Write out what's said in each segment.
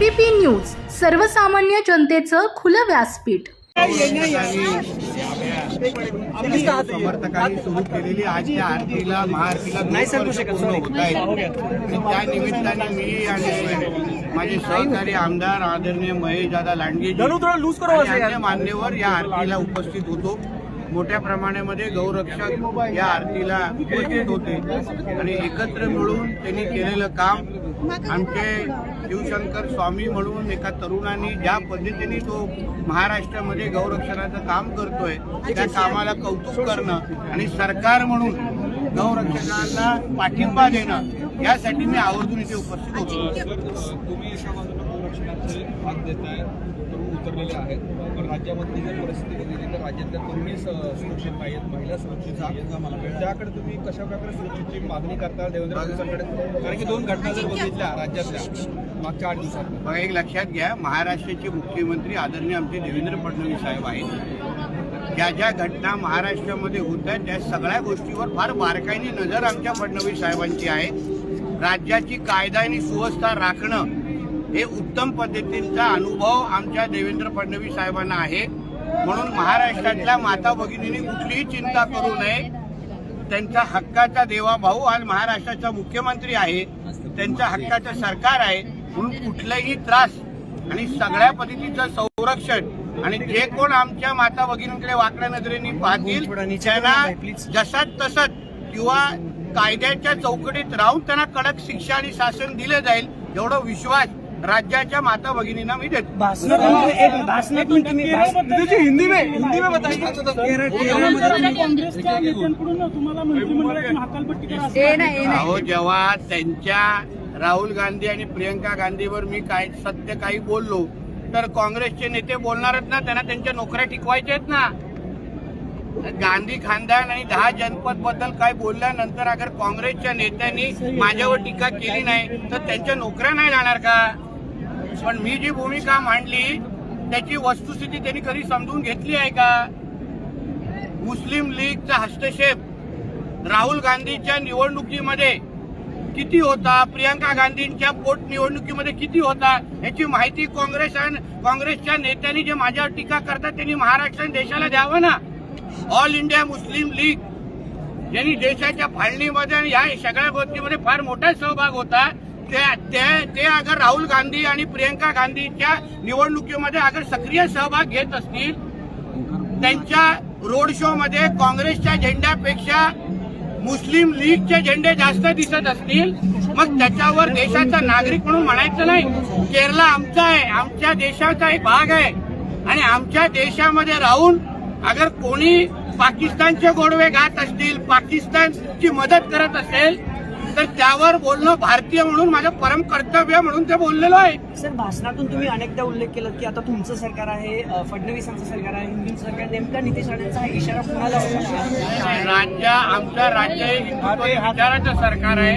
ABP news सर्वसामान्य जनतेचं खुलं व्यासपीठ. समर्थकांनी सुरू केलेली आजच्या आरतीला महाआरतीला पूर्ण होत आहेत आणि त्या निमित्ताने मी आणि माझे सहकारी आमदार आदरणीय महेश दादा लांडगे मान्यवर या आरतीला उपस्थित होतो. मोठ्या प्रमाणामध्ये गौरक्षक या आरतीला उपस्थित होते. आणि एकत्र मिळून त्यांनी केलेलं काम आमचे शिवशंकर स्वामी म्हणून एका तरुणांनी ज्या पद्धतीने तो महाराष्ट्रामध्ये गौरक्षणाचं काम करतोय त्या कामाला कौतुक करणं आणि सरकार म्हणून गौरक्षणाला पाठिंबा देणं यासाठी मी आवर्जून इथे उपस्थित होतो. तुम्ही एका बाजूला गौरक्षणाचे भाग देताय उतरलेले आहेत राज्यामधली जर परिस्थिती बघितली तर राज्यातल्या तरुणी सुरक्षित नाही आहेत महिला सुरक्षित आहेत त्याकडे तुम्ही कशा प्रकारे सुरक्षेची मागणी करता देवेंद्र फडणवीसांकडे? कारण की दोन घटना जर बघितल्या राज्यातल्या मागच्या आठ दिवसात. बघा एक लक्षात घ्या महाराष्ट्राचे मुख्यमंत्री आदरणीय आमचे देवेंद्र फडणवीस साहेब आहेत. ज्या ज्या घटना महाराष्ट्रामध्ये होत आहेत त्या सगळ्या गोष्टीवर फार बारकाईने नजर आमच्या फडणवीस साहेबांची आहे. राज्याची कायदा आणि सुव्यवस्था राखणं हे उत्तम पद्धतीचा अनुभव आमच्या देवेंद्र फडणवीस साहेबांना आहे. म्हणून महाराष्ट्रातल्या माता भगिनींनी कुठलीही चिंता करू नये. त्यांचा हक्काचा देवा भाऊ आज महाराष्ट्राचा मुख्यमंत्री आहे. त्यांच्या हक्काचं सरकार आहे. म्हणून कुठलाही त्रास आणि सगळ्या पद्धतीचं संरक्षण आणि जे कोण आमच्या माता भगिनींकडे वाकड्या नजरेने पाहतील त्यांना जसाच तसंच किंवा कायद्याच्या चौकटीत राहून त्यांना कडक शिक्षा आणि शासन दिले जाईल एवढा विश्वास राज्याच्या माता भगिनींना मी देतो. हिंदी में हिंदी में अहो जेव्हा त्यांच्या राहुल गांधी आणि प्रियंका गांधीवर मी काय सत्य काही बोललो तर काँग्रेसचे नेते बोलणारच ना त्यांना त्यांच्या नोकऱ्या टिकवायच्या आहेत ना. गांधी खानदान आणि दहा जनपदबद्दल काय बोलल्यानंतर अगर काँग्रेसच्या नेत्यांनी माझ्यावर टीका केली नाही तर त्यांच्या नोकऱ्या नाही जाणार का? पण मी जी भूमिका मांडली त्याची वस्तुस्थिती त्यांनी कधी समजून घेतली आहे का? मुस्लिम लीगचा हस्तक्षेप राहुल गांधीच्या निवडणुकीमध्ये किती होता? प्रियंका गांधींच्या पोटनिवडणुकीमध्ये किती होता? याची माहिती काँग्रेस आणि काँग्रेसच्या नेत्यांनी जे माझ्यावर टीका करतात त्यांनी महाराष्ट्र आणि देशाला द्यावं ना? ऑल इंडिया मुस्लिम लीग यांनी देशाच्या फाळणीमध्ये आणि या सगळ्या गोष्टीमध्ये फार मोठा सहभाग होता. ते ते- ते अगर राहुल गांधी आणि प्रियंका गांधीच्या निवडणुकीमध्ये अगर सक्रिय सहभाग घेत असतील त्यांच्या रोड शो मध्ये काँग्रेसच्या झेंड्यापेक्षा मुस्लिम लीगचे झेंडे जास्त दिसत असतील मग त्याच्यावर देशाचा नागरिक म्हणून म्हणायचं नाही. केरला आमचा आहे आमच्या देशाचा एक भाग आहे. आणि आमच्या देशामध्ये राहून अगर कोणी पाकिस्तानचे गोडवे घात असतील पाकिस्तानची मदत करत असेल तर त्यावर बोलणं भारतीय म्हणून माझं परम कर्तव्य म्हणून ते बोललेलो आहे. सर भाषणातून तुम्ही अनेकदा उल्लेख केला की आता तुमचं सरकार आहे अ, फडणवीसांचं सरकार आहे हिंदूंचं सरकार नेमका नितेश राणेंचा हा इशारा कुणाला होता राज्य आमचं राज्य हे हिंदुत्व विचाराचं सरकार आहे.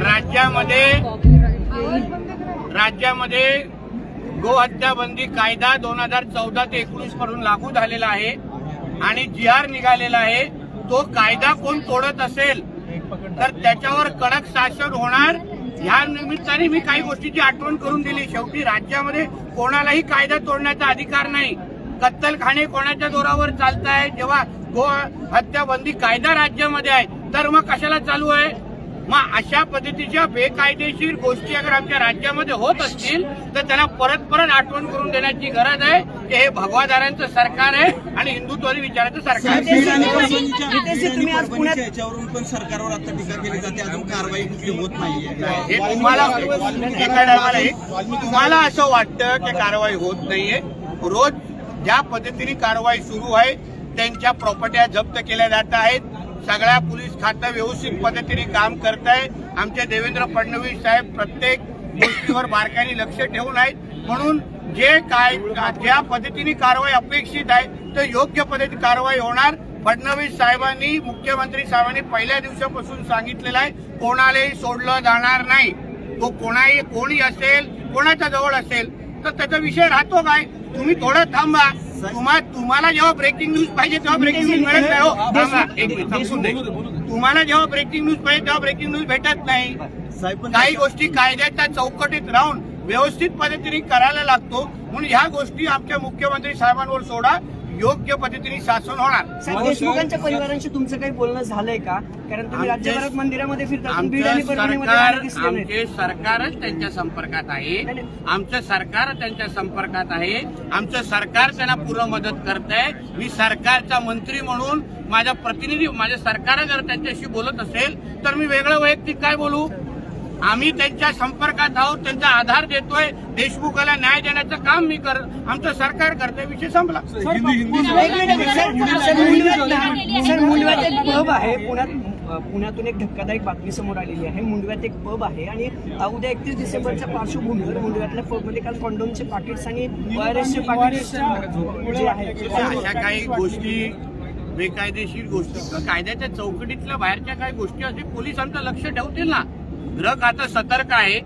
राज्यामध्ये राज्यामध्ये गोहत्या बंदी कायदा दोन हजार चौदा ते एकोणीसपासून लागू झालेला आहे. आणि जी आर निघालेला आहे तो कायदा कोण तोडत असेल तर त्याच्यावर कडक शासन होणार. ह्या निमित्ताने मी काही गोष्टीची आठवण करून दिली. शेवटी राज्यामध्ये कोणालाही कायदा तोडण्याचा अधिकार नाही. कत्तलखाने कोणाच्या जोरावर चालत आहे जेव्हा गो हत्या बंदी कायदा राज्यामध्ये आहे तर मग कशाला चालू आहे? मग अशा पद्धतीच्या बेकायदेशीर गोष्टी अगर आमच्या राज्यामध्ये होत असतील तर त्यांना परत परत आठवण करून देण्याची गरज आहे. की हे भगवादारांचं सरकार आहे आणि हिंदुत्वादी विचाराचं सरकार आहे. नितेशजी, तुम्ही आज पुण्यात याच्यावरून पण सरकारवर आता टीका केली जाते. अजून कारवाई कुठली होत नाहीये. हे तुम्हाला एका टायमाला एक तुम्हाला असं वाटतं की कारवाई होत नाहीये. रोज ज्या पद्धतीने कारवाई सुरू आहे त्यांच्या प्रॉपर्ट्या जप्त केल्या जात आहेत. सगळ्या पोलीस खातं व्यवस्थित पद्धतीने काम करत आहे आमचे देवेंद्र फडणवीस साहेब प्रत्येक गोष्टीवर बारकाईने लक्ष ठेवून आहेत. म्हणून जे काय ज्या पद्धतीने कारवाई अपेक्षित आहे तर योग्य पद्धती कारवाई होणार. फडणवीस साहेबांनी मुख्यमंत्री साहेबांनी पहिल्या दिवसापासून सांगितलेलं आहे कोणालाही सोडलं जाणार नाही. तो कोणाही कोणी असेल कोणाच्या जवळ असेल तर त्याचा विषय राहतो काय? तुम्ही थोडं थांबा. तुम्हा तुम्हाला जेव्हा ब्रेकिंग न्यूज पाहिजे तेव्हा ब्रेकिंग न्यूज मिळत नाही हो. थांबा, एक मिनिट, संपून दे. तुम्हाला जेव्हा ब्रेकिंग न्यूज पाहिजे तेव्हा ब्रेकिंग न्यूज भेटत नाही. काही गोष्टी कायद्याच्या चौकटीत राहून व्यवस्थित पद्धतीने करायला लागतो. म्हणून ह्या गोष्टी आमच्या मुख्यमंत्री साहेबांवर सोडा. योग्य पद्धतीने शासन होणार. देशमुखांच्या परिवारांशी तुमचं काही बोलणं झालंय का? कारण तुम्ही आमचे- राज्यभरात मंदिरामध्ये फिरता आमचं सरकारच त्यांच्या संपर्कात आहे. आमचं सरकार त्यांच्या संपर्कात आहे. आमचं सरकार त्यांना पूर्ण मदत करत आहे मी सरकारचा मंत्री म्हणून माझा प्रतिनिधी माझ्या सरकार जर त्यांच्याशी बोलत असेल तर मी वेगळं वैयक्तिक काय बोलू? आम्ही त्यांच्या संपर्कात आहोत त्यांचा आधार देतोय. देशमुखाला न्याय देण्याचं काम मी कर आमचं सरकार करतोय विषय संपला. सर मुंडव्यात एक पब आहे पुण्यात पुण्यातून एक धक्कादायक बातमी समोर आलेली आहे. मुंडव्यात एक पब आहे आणि उद्या एकतीस डिसेंबरच्या पार्श्वभूमीवर मुंडव्यातल्या पबमध्ये काल कॉन्डोमचे पाकिट्स आणि वायरसचे पाकिट्स अशा काही गोष्टी बेकायदेशीर गोष्टी कायद्याच्या चौकटीतल्या बाहेरच्या काही गोष्टी असे पोलीस आमचं लक्ष ठेवतील ना. ग्रह आता सतर्क आहे.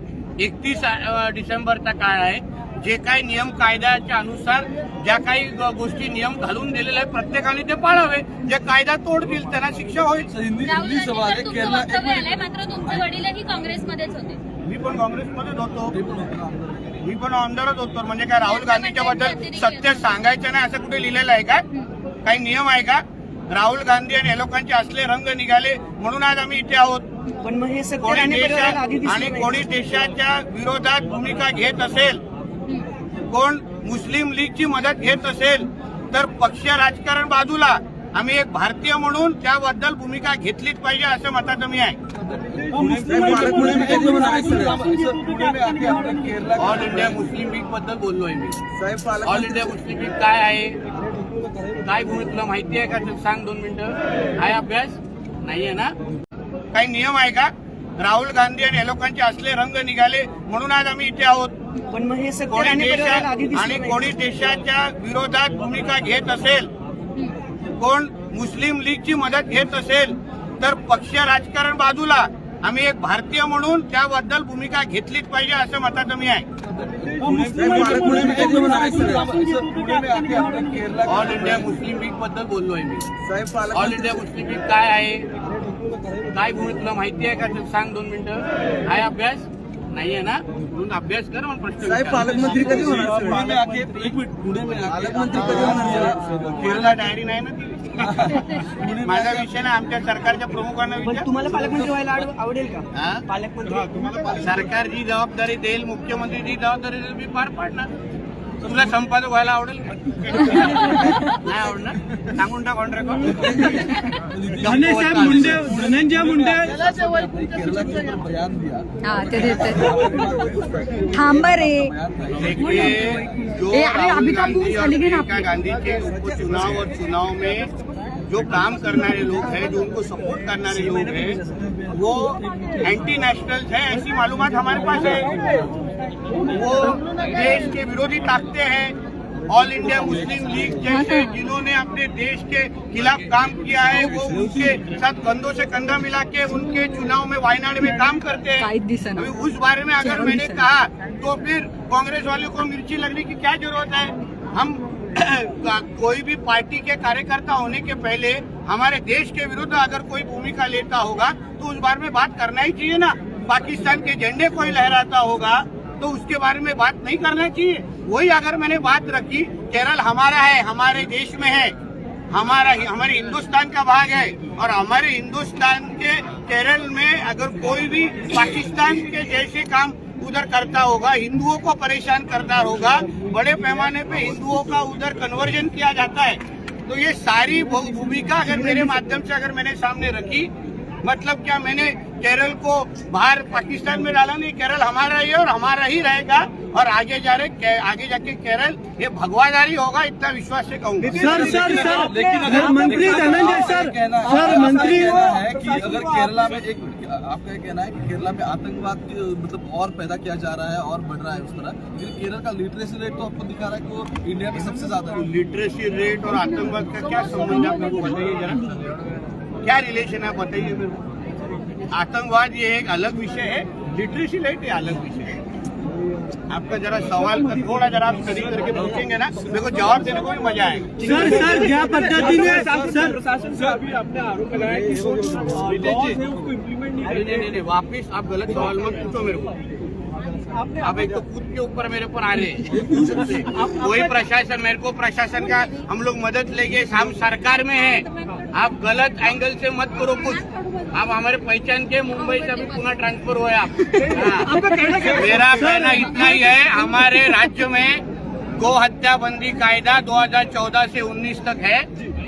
एकतीस डिसेंबरचा काळ आहे. जे काही नियम कायद्याच्या अनुसार ज्या काही गोष्टी नियम घालून दिलेले आहे प्रत्येकाने ते पाळावे. जे कायदा तोडतील त्यांना शिक्षा होईल. हिंदी है. आलंय मात्र तुमचे वडीलही काँग्रेसमध्येच होते. मी पण काँग्रेसमध्येच होतो. मी पण आमदारच होतो. म्हणजे काय राहुल गांधीच्या बद्दल सत्य सांगायचं नाही असं कुठे लिहिलेलं आहे का? काही नियम आहे का? राहुल गांधी आणि या लोकांचे असले रंग निघाले म्हणून आज आम्ही इथे आहोत. पण मग हे आणि कोणी देशाच्या विरोधात भूमिका घेत असेल कोण मुस्लिम लीगची मदत घेत असेल तर पक्ष राजकारण बाजूला आम्ही एक भारतीय म्हणून त्याबद्दल भूमिका घेतलीच पाहिजे असं मताचं मी आहे. ऑल इंडिया मुस्लिम लीगबद्दल बोललोय मी. ऑल इंडिया मुस्लिम लीग काय आहे? काय भूमिका तुला माहिती आहे का? सांग दोन मिनिटं. आहे अभ्यास. नाहीये ना? काही नियम आहे का? राहुल गांधी आणि या लोकांचे असले रंग निघाले म्हणून आज आम्ही इथे आहोत. पण मग हे कोणी देशात आणि कोणी देशाच्या विरोधात भूमिका घेत असेल कोण मुस्लिम लीगची मदत घेत असेल तर पक्ष राजकारण बाजूला. आम्ही एक भारतीय म्हणून त्याबद्दल भूमिका घेतलीच पाहिजे असं मताचं मी आहे ऑल इंडिया मुस्लिम लीगबद्दल बोललोय मी ऑल इंडिया मुस्लिम लीग काय आहे काय भूमिका तुला माहिती आहे का सांग दोन मिनिटं आहे अभ्यास नाहीये ना म्हणून अभ्यास कर मग प्रश्न. पालकमंत्री कधी होणार पुणे में आके एक मिनिट पुणे में आके पालकमंत्री कधी होणार केरला डायरी नाही ना ती माझा विषय ना आमच्या सरकारच्या प्रमुखांना विचार. तुम्हाला पालकमंत्री व्हायला आड- आवडेल का? हा? पालकमंत्री? सरकार जी जबाबदारी देईल मुख्यमंत्री जी जबाबदारी देईल मी पार पाडणार. तुला संपादक व्हायला आवडेल मुंडे धनंजय मुंडे हा ते रे गांधी के उपचुनाव और चुनाव में जो काम करनारे लोग हैं जो उनको सपोर्ट करनारे लोग हैं वो एंटी नेशनल है ऐसी मालूमात हमारे पास है वो देश के विरोधी ताकते हैं। ऑल इंडिया मुस्लिम लीग जैसे जिन्होंने अपने देश के खिलाफ काम किया है वो उनके साथ कंधों से कंधा मिला के उनके चुनाव में वायनाड में काम करते हैं. अभी उस बारे में अगर मैंने कहा तो फिर कांग्रेस वालों को मिर्ची लगने की क्या ज़रूरत है? हम कोई भी पार्टी के कार्यकर्ता होने के पहले हमारे देश के विरुद्ध अगर कोई भूमिका लेता होगा तो उस बारे में बात करना ही चाहिए ना। पाकिस्तान के झंडे कोई लहराता होगा तो उसके बारे में बात नहीं करना चाहिए। वही अगर मैंने बात रखी, केरल हमारा है, हमारे देश में है, हमारा हमारे हिंदुस्तान का भाग है, और हमारे हिंदुस्तान के केरल में अगर कोई भी पाकिस्तान के जैसे काम उधर करता होगा, हिंदुओं को परेशान करता होगा, बड़े पैमाने पे हिंदुओं का उधर कन्वर्जन किया जाता है तो ये सारी भूमिका अगर मेरे माध्यम से अगर मैंने सामने रखी मतलब क्या मैंने केरल को बाहर पाकिस्तान में डाला नहीं केरल हमारा ही है और हमारा ही रहेगा और आगे जा रहे के- आगे जाके केरल ये भगवादारी होगा इतना विश्वास से कहूँगा। सर सर सर लेकिन मंत्री धनंजय सर सर मंत्री है कि अगर केरला में एक आपका ये कहना है कि केरला में आतंकवाद की मतलब और पैदा किया जा रहा है और बढ़ रहा है उस तरह। लेकिन केरल का लिटरेसी रेट तो आपको दिखा रहा है कि वो इंडिया में सबसे ज़्यादा लिटरेसी रेट और आतंकवाद का क्या संबंध है आप बताइए जरा। क्या रिलेशन है बताइए मेरे को। आतंकवाद ये एक अलग विषय है लिटरेसी रेट ये अलग विषय है। आपका जरा सवाल का थोड़ा जरा आप स्टडी करके पूछेंगे ना मेरे को जवाब देने को भी मज़ा आएगा। सर सर ज्या पद्धतीने सर प्रशासन से अभी आपने आरोप लगाया कि उसको इम्प्लीमेंट नहीं नहीं नहीं वापिस आप गलत सवाल मत पूछो मेरे को। अब एक तो खुद के ऊपर मेरे पर आ रहे हैं। कोई प्रशासन मेरे को प्रशासन का हम लोग मदद लेंगे हम सरकार में है। आप गलत एंगल से मत करो कुछ। आप हमारे पहचान के मुंबई से अभी पुनः ट्रांसफ़र हुए आप। हाँ। मेरा कहना इतना ही है हमारे राज्य में गो हत्या बंदी कायदा 2014 से 19 तक है।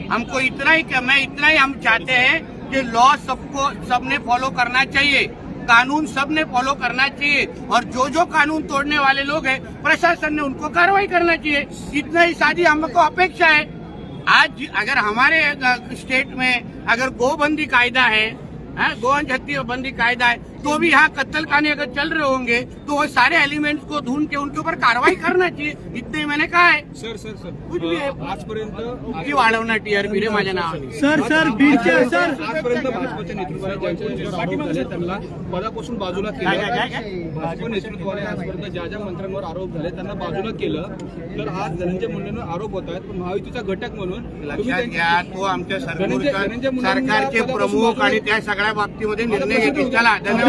हमको इतना ही मैं इतना ही हम चाहते हैं कि लॉ सबको सबने फॉलो करना चाहिए। कानून सबने फॉलो करना चाहिए और जो जो कानून तोड़ने वाले लोग हैं प्रशासन ने उनको कार्रवाई करना चाहिए। इतना ही सादी हमको अपेक्षा है। आज अगर हमारे स्टेट में अगर गोबंदी कायदा है हाँ, गोवंश हत्या बंदी कायदा है तो भी यहाँ कत्ल खाने अगर चल रहे होंगे तो वो सारे एलिमेंट्स को ढूंढ के उनके ऊपर कार्रवाई करना चाहिए। इतने ही मैंने कहा है। Sir sir sir. कुछ भी. अं, आजपर्यंत किती वाढवणार टीआरपी रे माझ्या नावाने सर सर बीडचे सर आजपर्यंत भाजपच्या नेतृत्वाने त्यांना पदापासून बाजूला केलं. भाजप नेतृत्वाने आजपर्यंत ज्या ज्या मंत्र्यांवर आरोप झाले त्यांना बाजूला केलं. तर आज धनंजय मुंडेंवर आरोप होत आहेत. पण महायुतीचा घटक म्हणून तुम्ही लक्षात त्यांची- घ्या तो आमच्या धनंजय- सरकारचा प्रमुख आणि त्या सगळ्या बाबतीमध्ये निर्णय घेतील. चला धन्यवाद.